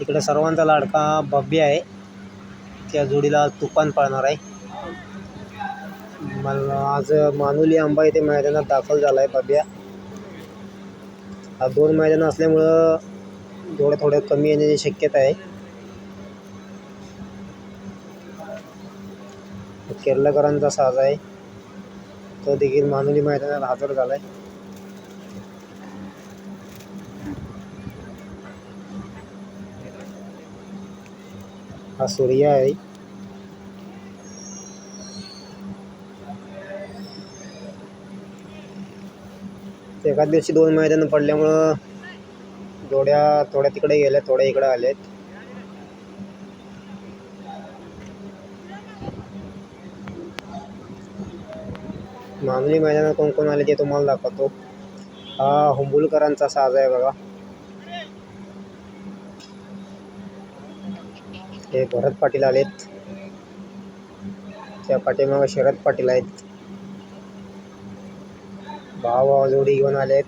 इकडे सर्वांचा लाडका भव्य आहे. त्या जोडीला तुफान पाळणार आहे. मला आज मानुली आंबा येथे मैदानात दाखल झाला आहे भव्या. हा दोन मैदानं असल्यामुळं थोडं थोडं कमी येण्याची शक्यता आहे. केरळकरांचा साज आहे. तो देखील मानुली मैदानात हजर झाला आहे हा सूर्य आहे एकाच दिवशी दोन मैदानं पडल्यामुळं जोड्या थोड्या तिकडे गेल्या थोड्या इकडे आल्यात मामली मैदानात कोण कोण आले ते तुम्हाला दाखवतो. हा हुंबुलकरांचा साज आहे बघा. हे भरत पाटील आलेत. त्या पाठीमागं शरद पाटील आहेत. भाव भाव जोडी घेऊन आलेत.